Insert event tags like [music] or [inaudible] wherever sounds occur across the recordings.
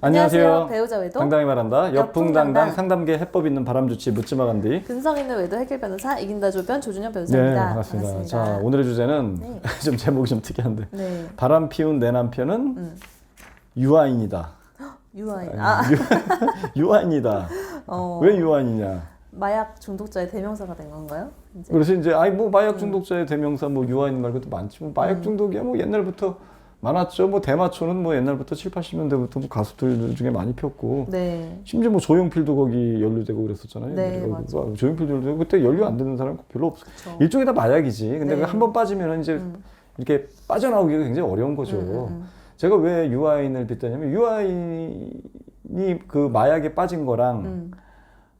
안녕하세요. 배우자 외도 당당히 말한다. 역풍당당 상담계 해법 있는 바람 좋지 묻지마 간디. 근성 있는 외도 해결 변호사 이긴다 조변 조준현 네, 변호사입니다. 반갑습니다. 자, 오늘의 주제는 네. [laughs] 좀 제목이 좀 특이한데. 네. 바람 피운 내 남편은 음. 유아인이다. [gasps] 유아인. 아, 유, [laughs] 유아인이다. 어, 왜 유아인이냐? 마약 중독자의 대명사가 된 건가요? 이제. 그래서 이제 아이 뭐 음. 마약 중독자의 대명사 뭐 유아인 말고도 많지. 뭐 마약 중독이야 뭐 옛날부터 많았죠. 뭐 대마초는 뭐 옛날부터 7, 80년대부터 뭐 가수들 중에 많이 폈고. 네. 심지어 뭐 조용필도 거기 연루되고 그랬었잖아요. 네, 어, 맞아. 어, 조용필도 연루되고 그때 연루 안 되는 사람 별로 없어. 그쵸. 일종의 다 마약이지. 근데 네. 한번 빠지면 이제 음. 이렇게 빠져나오기가 굉장히 어려운 거죠. 음, 음, 음. 제가 왜 유아인을 빗대냐면 유아인이 그 마약에 빠진 거랑 음.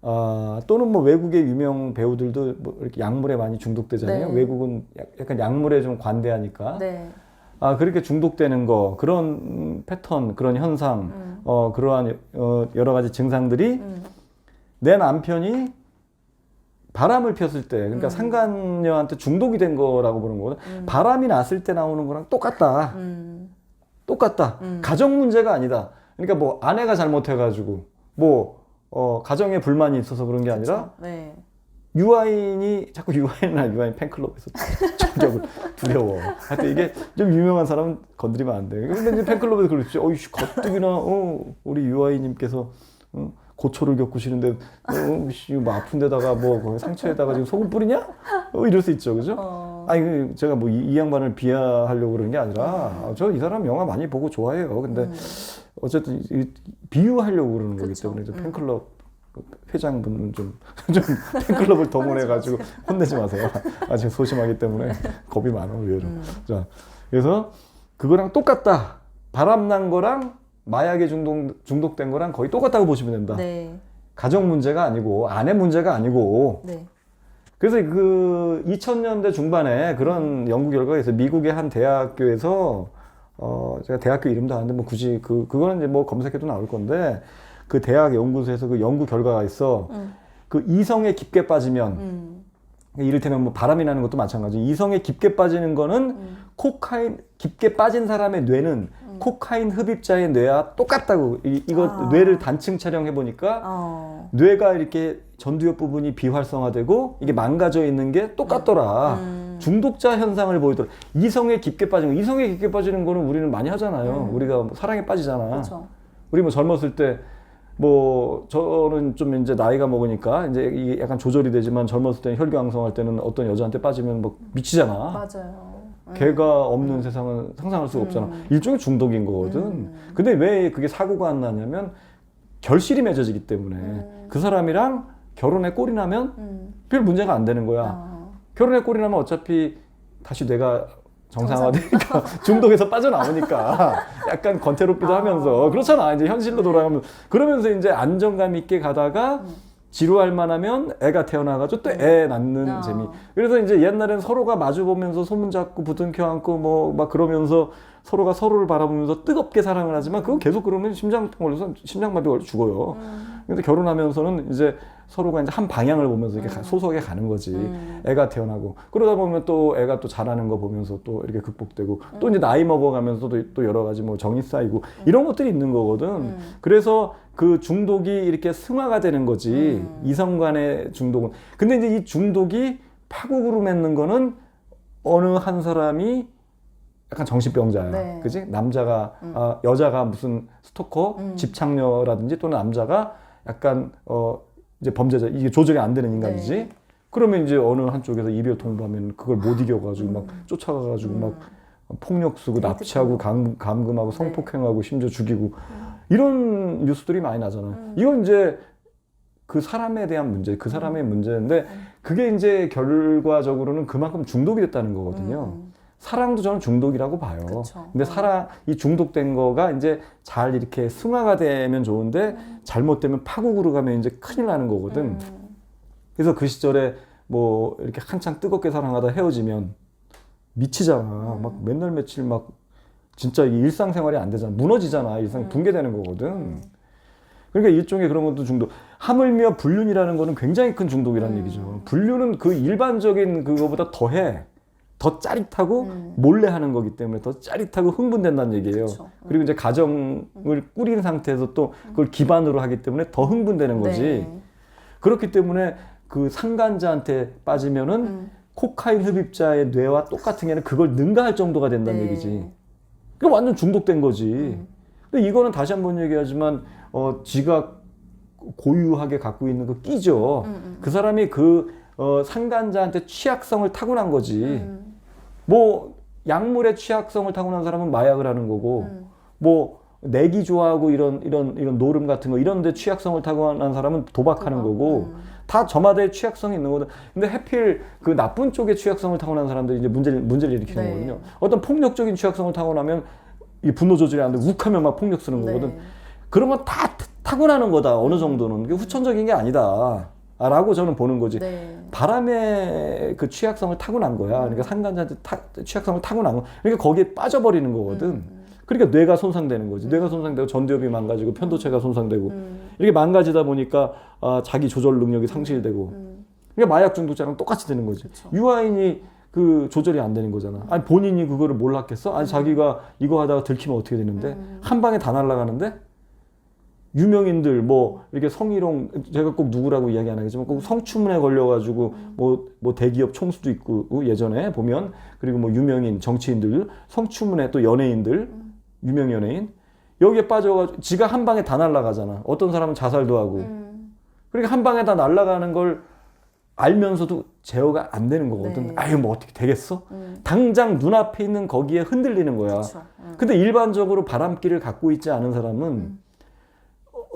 아, 또는 뭐 외국의 유명 배우들도 뭐 이렇게 약물에 많이 중독되잖아요. 네. 외국은 약- 약간 약물에 좀 관대하니까. 네. 아, 그렇게 중독되는 거, 그런 패턴, 그런 현상, 음. 어, 그러한 어, 여러 가지 증상들이 음. 내 남편이 바람을 폈을 때, 그러니까 음. 상간녀한테 중독이 된 거라고 보는 거거든. 음. 바람이 났을 때 나오는 거랑 똑같다. 음. 똑같다. 음. 가정 문제가 아니다. 그러니까 뭐 아내가 잘못해가지고, 뭐, 어, 가정에 불만이 있어서 그런 게 아니라, 그쵸. 네. 유아인이 자꾸 유아인이나 유아인 팬클럽에서 저격을 두려워. 하여튼 이게 좀 유명한 사람은 건드리면 안 돼. 근데 이제 팬클럽에서 그렇지. 어이씨 가뜩이나 어 우리 유아인님께서 어, 고초를 겪으시는데 어, 씨, 뭐 아픈데다가 뭐 거기 상처에다가 지금 소금 뿌리냐? 어 이럴 수 있죠, 그죠? 어. 아니 그 제가 뭐 이 양반을 비하하려고 그러는 게 아니라 저 이 사람 영화 많이 보고 좋아해요. 근데 음. 어쨌든 이- 비유하려고 그러는 거기 그쵸. 때문에 이제 음. 팬클럽 회장분은 좀, [laughs] 좀 팬클럽을 동원해가지고 혼내지 마세요. 아직 소심하기 때문에 [laughs] 겁이 많아 의외로. 음. 자, 그래서 그거랑 똑같다. 바람난 거랑 마약에 중독 중독된 거랑 거의 똑같다고 보시면 된다. 네. 가정 문제가 아니고 아내 문제가 아니고 네. 그래서 그 2000년대 중반에 그런 연구 결과가 있어요. 미국의 한 대학교에서 어 제가 대학교 이름도 아는데 뭐 굳이 그 그거는 이제 뭐 검색해도 나올 건데 그 대학 연구소에서 그 연구 결과가 있어. 음. 그 이성에 깊게 빠지면 음. 이를테면 뭐 바람이 나는 것도 마찬가지. 이성에 깊게 빠지는 거는 음. 코카인 깊게 빠진 사람의 뇌는 코카인 흡입자의 뇌와 똑같다고 이, 이거 아. 뇌를 단층 촬영해 보니까 어. 뇌가 이렇게 전두엽 부분이 비활성화되고 이게 망가져 있는 게 똑같더라. 음. 중독자 현상을 보이더라. 이성에 깊게 빠지는 거. 이성에 깊게 빠지는 거는 우리는 많이 하잖아요. 음. 우리가 뭐 사랑에 빠지잖아. 그렇죠. 우리 뭐 젊었을 때 뭐 저는 좀 이제 나이가 먹으니까 이제 이게 약간 조절이 되지만 젊었을 때는 혈기왕성할 때는 어떤 여자한테 빠지면 뭐 미치잖아. 맞아요. 음. 걔가 없는 세상은 상상할 수가 없잖아. 음. 일종의 중독인 거거든. 음. 근데 왜 그게 사고가 안 나냐면 결실이 맺어지기 때문에 음. 그 사람이랑 결혼에 꼴이 나면 음. 별 문제가 안 되는 거야. 어. 결혼에 꼴이 나면 어차피 다시 뇌가 정상화되니까 [laughs] 중독에서 빠져나오니까 약간 권태롭기도 아. 하면서 그렇잖아 이제 현실로 돌아가면 그러면서 이제 안정감 있게 가다가 음. 지루할 만하면 애가 태어나가지고 또 애 낳는 아. 재미 그래서 이제 옛날엔 서로가 마주 보면서 소문 잡고 부둥켜 안고 뭐 막 그러면서 서로가 서로를 바라보면서 뜨겁게 사랑을 하지만 그거 계속 그러면 심장 걸려서 심장마비 걸려 죽어요 음. 근데 결혼하면서는 이제 서로가 이제 한 방향을 보면서 이렇게 가- 음. 소속에 가는 거지. 음. 애가 태어나고 그러다 보면 또 애가 또 자라는 거 보면서 또 이렇게 극복되고 또 음. 이제 나이 먹어가면서도 또 여러 가지 뭐 정이 쌓이고 이런 것들이 있는 거거든. 음. 그래서 그 중독이 이렇게 승화가 되는 거지 음. 이성 간의 중독은. 근데 이제 이 중독이 파국으로 맺는 거는 어느 한 사람이 약간 정신병자야. 네. 그지? 남자가, 음. 아, 여자가 무슨 스토커, 음. 집착녀라든지 또는 남자가 약간, 어, 이제 범죄자, 이게 조절이 안 되는 인간이지. 네. 그러면 이제 어느 한쪽에서 이별 통보하면 그걸 못 이겨가지고 막 음. 쫓아가가지고 음. 막 폭력 쓰고 데이트 납치하고. 감, 감금하고 네. 성폭행하고 심지어 죽이고 이런 뉴스들이 많이 나잖아. 음. 이건 이제 그 사람에 대한 문제, 그 사람의 문제인데 그게 이제 결과적으로는 그만큼 중독이 됐다는 거거든요. 음. 사랑도 저는 중독이라고 봐요. 그쵸. 근데 어. 사랑 이 중독된 거가 이제 잘 이렇게 승화가 되면 좋은데 잘못되면 파국으로 가면 이제 큰일 나는 거거든. 음. 그래서 그 시절에 뭐 이렇게 한창 뜨겁게 사랑하다 헤어지면 미치잖아. 음. 막 맨날 며칠 막 진짜 이 일상생활이 안 되잖아. 무너지잖아. 일상 음. 붕괴되는 거거든. 음. 그러니까 일종의 그런 것도 중독. 하물며 불륜이라는 거는 굉장히 큰 중독이라는 음. 얘기죠. 불륜은 그 일반적인 그거보다 더해. 더 짜릿하고 음. 몰래 하는 거기 때문에 더 짜릿하고 흥분된다는 얘기예요. 그쵸. 그리고 이제 가정을 꾸린 상태에서 또 그걸 기반으로 하기 때문에 더 흥분되는 거지. 네. 그렇기 때문에 그 상간자한테 빠지면은 음. 코카인 흡입자의 뇌와 똑같은 게는 그걸 능가할 정도가 된다는 네. 얘기지. 그 완전 중독된 거지. 음. 근데 이거는 다시 한번 얘기하지만 어 지가 고유하게 갖고 있는 그 끼죠. 음, 음. 그 사람이 그 어, 상간자한테 취약성을 타고난 거지. 음. 뭐 약물의 취약성을 타고난 사람은 마약을 하는 거고 음. 뭐 내기 좋아하고 이런 이런 이런 노름 같은 거 이런 데 취약성을 타고난 사람은 도박하는 도박. 거고 음. 다 저마다의 취약성이 있는 거든. 근데 해필 그 나쁜 쪽의 취약성을 타고난 사람들이 이제 문제를 문제를 일으키는 네. 거거든요. 어떤 폭력적인 취약성을 타고나면 이 분노 조절이 안 돼. 욱하면 막 폭력 쓰는 거거든. 네. 그러면 다 타- 타고나는 거다. 어느 정도는 후천적인 게 아니다. 라고 저는 보는 거지. 네. 바람의 그 취약성을 타고난 거야. 그러니까 상간자한테 타- 취약성을 타고난 거. 그러니까 거기에 빠져버리는 거거든. 음. 그러니까 뇌가 손상되는 거지. 뇌가 손상되고 전두엽이 망가지고 편도체가 손상되고 음. 이렇게 망가지다 보니까 아, 자기 조절 능력이 상실되고. 음. 그러니까 마약 중독자랑 똑같이 되는 거지. 그쵸. 유아인이 그 조절이 안 되는 거잖아. 아니 본인이 그거를 몰랐겠어? 아니 자기가 이거 하다가 들키면 어떻게 되는데 음. 한 방에 다 날아가는데 유명인들 뭐 이렇게 성희롱 제가 꼭 누구라고 이야기 안 하겠지만 꼭 성추문에 걸려가지고 뭐뭐 대기업 총수도 있고 예전에 보면 그리고 뭐 유명인 정치인들 성추문에 또 연예인들 유명 연예인 여기에 빠져가지고 지가 한 방에 다 날아가잖아. 어떤 사람은 자살도 하고 음. 그러니까 한 방에 다 날아가는 걸 알면서도 제어가 안 되는 거거든. 네. 아유 뭐 어떻게 되겠어? 음. 당장 눈앞에 있는 거기에 흔들리는 거야. 음. 근데 일반적으로 바람기를 갖고 있지 않은 사람은 음.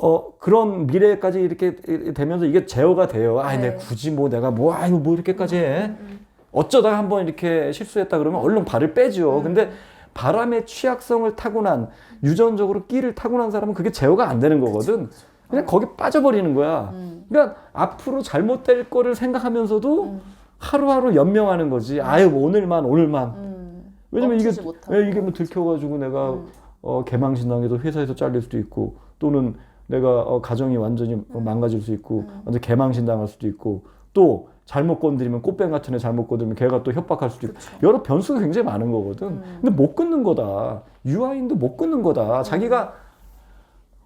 어 그런 미래까지 이렇게 되면서 이게 제어가 돼요. 아, 네. 내가 굳이 뭐 내가 뭐 아이고 뭐 이렇게까지 해. 음. 어쩌다가 한번 이렇게 실수했다 그러면 얼른 발을 빼죠. 음. 근데 바람의 취약성을 타고난 유전적으로 끼를 타고난 사람은 그게 제어가 안 되는 거거든. 그냥 거기 빠져버리는 거야. 음. 그러니까 앞으로 잘못될 거를 생각하면서도 음. 하루하루 연명하는 거지. 아유 뭐 오늘만 오늘만. 음. 왜냐면 이게 못하고. 예, 이게 뭐 들켜가지고 내가 음. 어, 개망신 당해도 회사에서 잘릴 수도 있고 또는 내가 어, 가정이 완전히 어, 망가질 수 있고 음. 완전 개망신 당할 수도 있고 또 잘못 건드리면 꽃뱀 같은 애 잘못 건드리면 걔가 또 협박할 수도 있고 그쵸. 여러 변수가 굉장히 많은 거거든. 음. 근데 못 끊는 거다. 유아인도 못 끊는 거다. 자기가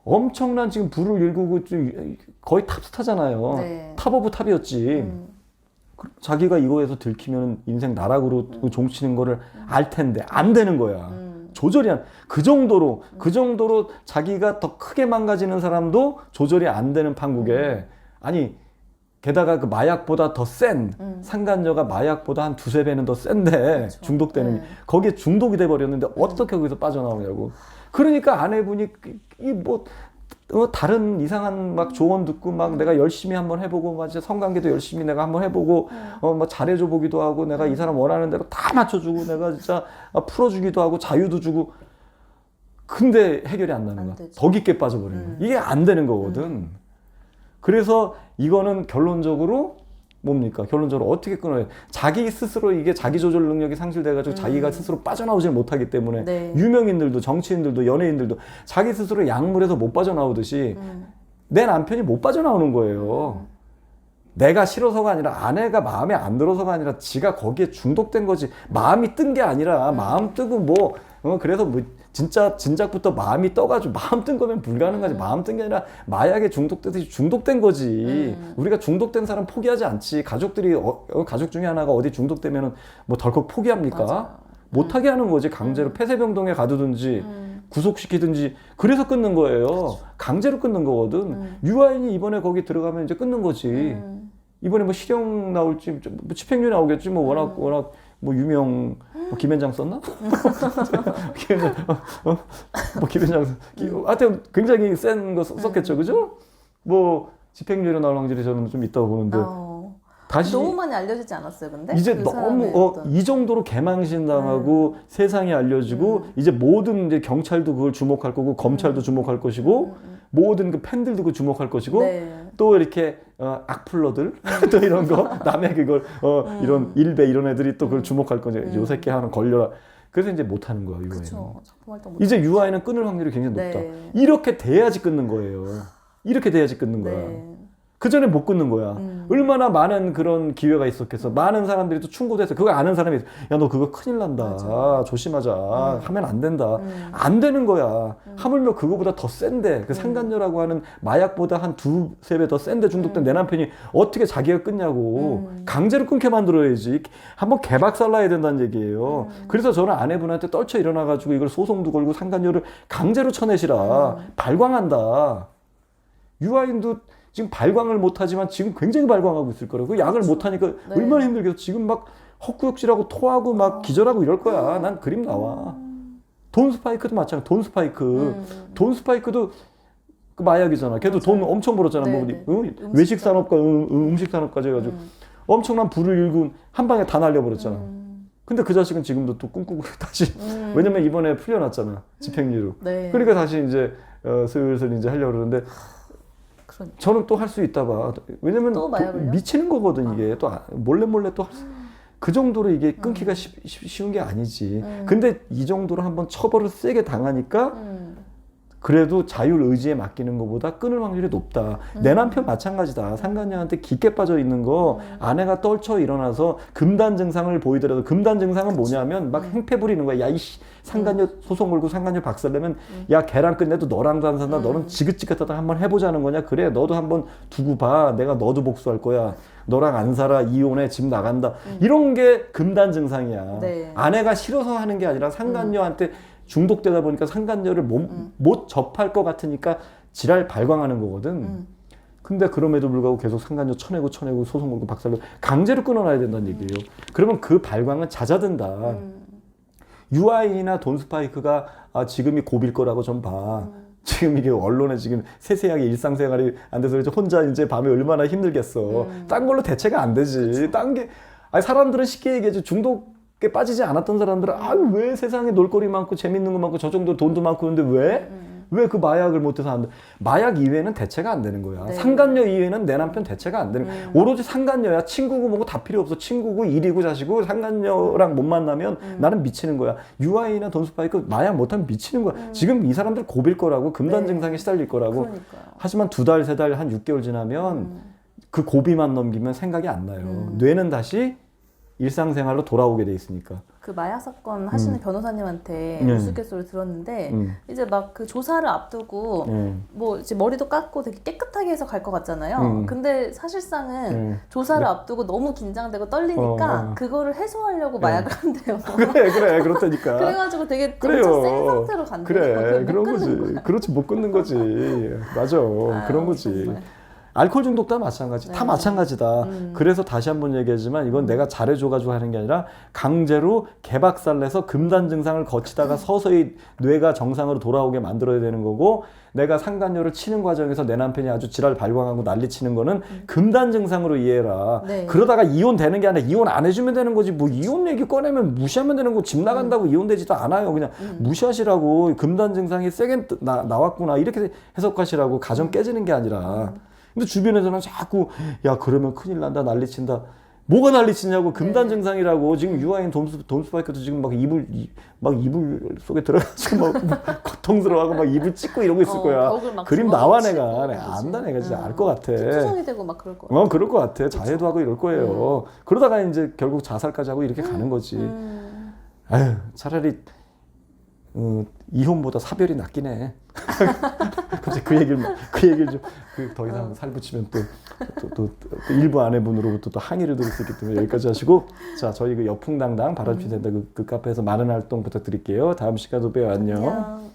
엄청난 지금 불을 일구고 좀 거의 탑스타잖아요. 네. 탑 오브 탑이었지. 음. 자기가 이거에서 들키면 인생 나락으로 종치는 거를 알 텐데 안 되는 거야. 음. 조절이 안, 그 정도로, 그 정도로 자기가 더 크게 망가지는 사람도 조절이 안 되는 판국에, 아니, 게다가 그 마약보다 더 센, 음. 상간녀가 마약보다 한 두세 배는 더 센데, 그쵸. 중독되는, 네. 게. 거기에 중독이 돼 버렸는데, 어떻게 거기서 빠져나오냐고. 그러니까 아내분이, 이 뭐, 어, 다른 이상한 막 조언 듣고 막 내가 열심히 한번 해보고 막 이제 성관계도 열심히 내가 한번 해보고 어막 잘해줘 보기도 하고 내가 이 사람 원하는 대로 다 맞춰주고 내가 진짜 아, 풀어주기도 하고 자유도 주고. 근데 해결이 안 나는 안 거야. 더 깊게 빠져버리는 거야. 이게 안 되는 거거든. 그래서 이거는 결론적으로 뭡니까 결론적으로 어떻게 끊어요 자기 스스로 이게 자기 조절 능력이 상실돼가지고 자기가 스스로 빠져나오질 못하기 때문에 네. 유명인들도 정치인들도 연예인들도 자기 스스로 약물에서 못 빠져나오듯이 음. 내 남편이 못 빠져나오는 거예요. 내가 싫어서가 아니라 아내가 마음에 안 들어서가 아니라 지가 거기에 중독된 거지. 마음이 뜬 게 아니라 마음 뜨고 뭐 어, 그래서 뭐 진짜 진작부터 마음이 떠가지고 마음 뜬 거면 불가능하지. 마음 뜬 게 아니라 마약에 중독되듯이 중독된 거지. 우리가 중독된 사람 포기하지 않지. 가족들이 어, 어, 가족 중에 하나가 어디 중독되면은 뭐 덜컥 포기합니까? 맞아요. 못하게 하는 거지. 강제로 폐쇄병동에 가두든지 음. 구속시키든지 그래서 끊는 거예요. 강제로 끊는 거거든. 음. 유아인이 이번에 거기 들어가면 이제 끊는 거지. 음. 이번에 뭐 실형 나올지 좀- 뭐 집행유예 나오겠지. 뭐 워낙 음. 워낙 뭐 유명 뭐 김현장 썼나? 김현장 어? 어? 뭐 김현장 기- 하여튼 굉장히 센 거 썼겠죠, 그죠? 뭐 집행유예로 나올 확률이 저는 좀 있다고 보는데 어. 다시 너무 많이 알려지지 않았어요, 근데? 이제 그 너무 어, 어떤- 이 정도로 개망신 당하고 세상에 알려지고 이제 모든 이제 경찰도 그걸 주목할 거고 검찰도 주목할 것이고 모든 그 팬들도 그 주목할 것이고 네. 또 이렇게 어, 악플러들 [laughs] 또 이런 거 남의 그걸 어, 이런 일배 이런 애들이 또 그걸 주목할 거죠. 요 새끼 하나 걸려라. 그래서 이제 못 하는 거야 유아인은. 그쵸. 이제 유아인은 끊을 확률이 굉장히 높다. 네. 이렇게 돼야지 끊는 거예요. 이렇게 돼야지 끊는 거야. 네. 그 전에 못 끊는 거야. 음. 얼마나 많은 그런 기회가 있었겠어. 많은 사람들이 또 충고돼서 그거 아는 사람이 야 너 그거 큰일 난다. 맞아. 조심하자. 음. 하면 안 된다. 음. 안 되는 거야. 하물며 그거보다 더 센데 그 상간녀라고 하는 마약보다 한 두세 배 더 센데 중독된 내 남편이 어떻게 자기가 끊냐고 음. 강제로 끊게 만들어야지 한번 개박살나야 된다는 얘기예요. 음. 그래서 저는 아내분한테 떨쳐 일어나가지고 이걸 소송도 걸고 상간녀를 강제로 쳐내시라 음. 발광한다. 유아인도 지금 발광을 못하지만 지금 굉장히 발광하고 있을 거라고 그 약을 그렇죠. 못하니까 네. 얼마나 힘들겠어. 지금 막 헛구역질하고 토하고 막 기절하고 이럴 거야. 난 그림 나와. 돈 스파이크도 마찬가지. 돈 스파이크. 음. 돈 스파이크도 그 마약이잖아. 걔도 돈 엄청 벌었잖아. 뭐 네, 어? 네. 외식 산업과 음, 음식 산업까지 해가지고 음. 엄청난 불을 일군 한 방에 다 날려버렸잖아. 음. 근데 그 자식은 지금도 또 꿈꾸고 [laughs] 다시 음. 왜냐면 이번에 풀려났잖아 집행유예로. 네. 그러니까 다시 이제 어, 슬슬 이제 하려고 그러는데 그러니까. 저는 또 할 수 있다 봐. 왜냐면 또 도- 마약을요? 미치는 거거든 이게 또 아- 몰래 몰래 또그 정도로 이게 끊기가 쉬, 쉬운 게 아니지. 음. 근데 이 정도로 한번 처벌을 세게 당하니까 음. 그래도 자율 의지에 맡기는 것보다 끊을 확률이 높다. 내 음. 남편 마찬가지다. 상간녀한테 깊게 빠져 있는 거 아내가 떨쳐 일어나서 금단 증상을 보이더라도 금단 증상은 뭐냐면 막 행패 부리는 거야. 야, 이씨 상간녀 소송 걸고 상간녀 박살내면 야, 걔랑 끝내도 너랑도 안 산다. 너는 지긋지긋하다 한번 해보자는 거냐? 그래, 너도 한번 두고 봐. 내가 너도 복수할 거야. 너랑 안 살아. 이혼해. 집 나간다. 이런 게 금단 증상이야. 네. 아내가 싫어서 하는 게 아니라 상간녀한테 중독되다 보니까 상간녀를 못, 못 접할 것 같으니까 지랄 발광하는 거거든. 음. 근데 그럼에도 불구하고 계속 상간녀 쳐내고 쳐내고 소송 걸고 박살내고 강제로 끊어놔야 된다는 얘기예요. 그러면 그 발광은 잦아든다. 음. 유아인이나 돈 스파이크가 아, 지금이 고비일 거라고 좀 봐. 음. 지금 이게 언론에 지금 세세하게 일상생활이 안 돼서 이제 혼자 이제 밤에 얼마나 힘들겠어. 음. 딴 걸로 대체가 안 되지. 딴 게, 아니, 사람들은 쉽게 얘기하지. 중독에 빠지지 않았던 사람들은 음. 아유, 왜 세상에 놀거리 많고 재밌는 거 많고 저 정도 돈도 많고 근데 왜? 음. 왜 그 마약을 못해서 안 돼? 마약 이외에는 대체가 안 되는 거야. 네. 상간녀 이외에는 내 남편 대체가 안 되는 거야. 음. 오로지 상간녀야. 친구고 뭐고 다 필요 없어. 친구고 일이고 자식고 상간녀랑 못 만나면 음. 나는 미치는 거야. 유아인이나 돈스파이크 마약 못하면 미치는 거야. 지금 이 사람들 고빌 거라고 금단 네. 증상에 시달릴 거라고. 그러니까요. 하지만 두 달, 세 달, 한 6개월 지나면 음. 그 고비만 넘기면 생각이 안 나요. 음. 뇌는 다시 일상생활로 돌아오게 돼 있으니까. 그 마약 사건 하시는 변호사님한테 네. 우스갯소리 들었는데 음. 이제 막 그 조사를 앞두고 음. 뭐 이제 머리도 깎고 되게 깨끗하게 해서 갈 것 같잖아요. 음. 근데 사실상은 음. 조사를 앞두고 너무 긴장되고 떨리니까 어, 어. 그거를 해소하려고 네. 마약을 한대요. [laughs] 그래, 그래, 그렇다니까. [laughs] 그래가지고 되게 그래요. 센 상태로 간대요. 그래, 못 그런 거지. 거야. 그렇지, 못 끊는 거지. 맞아, [laughs] 아유, 그런 거지. 정말. 알코올 중독도 마찬가지. 다 네. 마찬가지다. 음. 그래서 다시 한번 얘기하지만 이건 내가 잘해줘가지고 하는 게 아니라 강제로 개박살 내서 금단 증상을 거치다가 [laughs] 서서히 뇌가 정상으로 돌아오게 만들어야 되는 거고 내가 상간녀를 치는 과정에서 내 남편이 아주 지랄 발광하고 난리 치는 거는 금단 증상으로 이해해라. 네. 그러다가 이혼 되는 게 아니라 이혼 안 해주면 되는 거지. 뭐 이혼 얘기 꺼내면 무시하면 되는 거 집 나간다고 음. 이혼되지도 않아요. 그냥 무시하시라고 금단 증상이 세게 나, 나왔구나 이렇게 해석하시라고 음. 가정 깨지는 게 아니라. 근데 주변에서는 자꾸 야 그러면 큰일 난다 난리친다. 뭐가 난리치냐고 금단 네. 증상이라고 지금 유아인 돈스 돈스파이크도 지금 막 이불 이- 막 이불 속에 들어가지고 막 [laughs] 고통스러워하고 막 이불 찢고 이러고 있을 어, 거야. 그림 나와 내가. 안다 내가 진짜 음. 알것 같아. 투성이 되고 막 그럴 거. 어 그럴 것 같아. 자해도 하고 이럴 거예요. 그러다가 이제 결국 자살까지 하고 이렇게 가는 거지. 음. 아유 차라리 어, 이혼보다 사별이 낫긴 해. [laughs] 갑자기 그 얘기를 그 얘기를 좀그더 어. 이상 살 붙이면 또 또, 또, 또 일부 아내분으로부터 또 항의를 들을 수 있기 때문에 여기까지 하시고 자 저희 그 여풍당당 바람피 된다 그, 그 카페에서 많은 활동 부탁드릴게요. 다음 시간에 또 봬요. 안녕. 안녕.